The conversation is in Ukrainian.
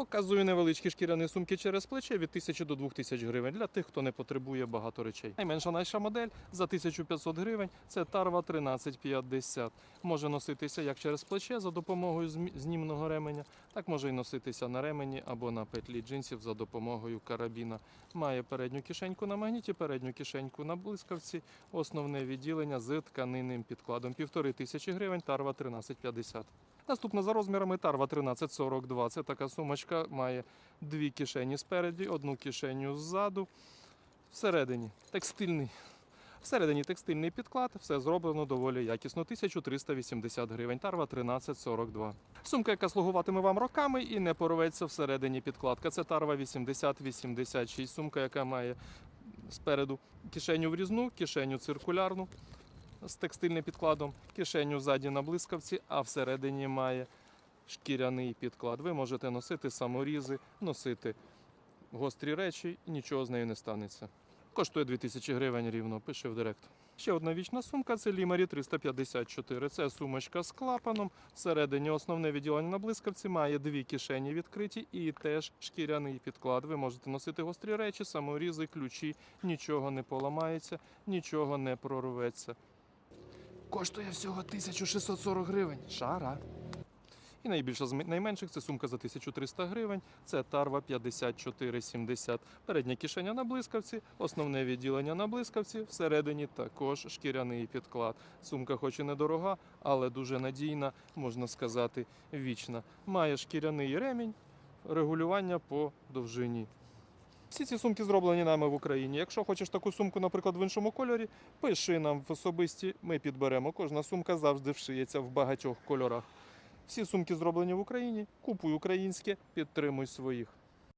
Показую невеличкі шкіряні сумки через плече від 1000 до 2000 гривень для тих, хто не потребує багато речей. Найменша наша модель за 1500 гривень це Тарва 1350. Може носитися як через плече за допомогою знімного ременя, так може і носитися на ремені або на петлі джинсів за допомогою карабіна. Має передню кишеньку на магніті, передню кишеньку на блискавці, основне відділення з тканинним підкладом. Півтори тисячі гривень, Тарва 1350. Наступна за розмірами Тарва 1342. Це така сумочка, має дві кишені спереді, одну кишеню ззаду. Всередині текстильний. Всередині текстильний підклад, все зроблено доволі якісно. 1380 гривень. Тарва 1342. Сумка, яка слугуватиме вам роками і не порветься всередині підкладка. Це тарва 80-86. Сумка, яка має спереду кишеню врізну, кишеню циркулярну з текстильним підкладом, кишеню ззаді на блискавці, а всередині має шкіряний підклад. Ви можете носити саморізи, носити гострі речі, і нічого з нею не станеться. Коштує 2000 гривень рівно, пише в директ. Ще одна вічна сумка це Лімарі 354. Це сумочка з клапаном. Всередині основне відділення на блискавці має дві кишені відкриті і теж шкіряний підклад. Ви можете носити гострі речі, саморізи, ключі, нічого не поламається, нічого не прорветься. Коштує всього 1640 гривень. Шара. І найбільша з найменших це сумка за 1300 гривень. Це Тарва 5470. Передня кишеня на блискавці, основне відділення на блискавці, всередині також шкіряний підклад. Сумка, хоч і недорога, але дуже надійна, можна сказати, вічна. Має шкіряний ремінь, регулювання по довжині. Всі ці сумки зроблені нами в Україні. Якщо хочеш таку сумку, наприклад, в іншому кольорі, пиши нам в особисті, ми підберемо. Кожна сумка завжди вшиється в багатьох кольорах. Всі сумки зроблені в Україні. Купуй українське, підтримуй своїх.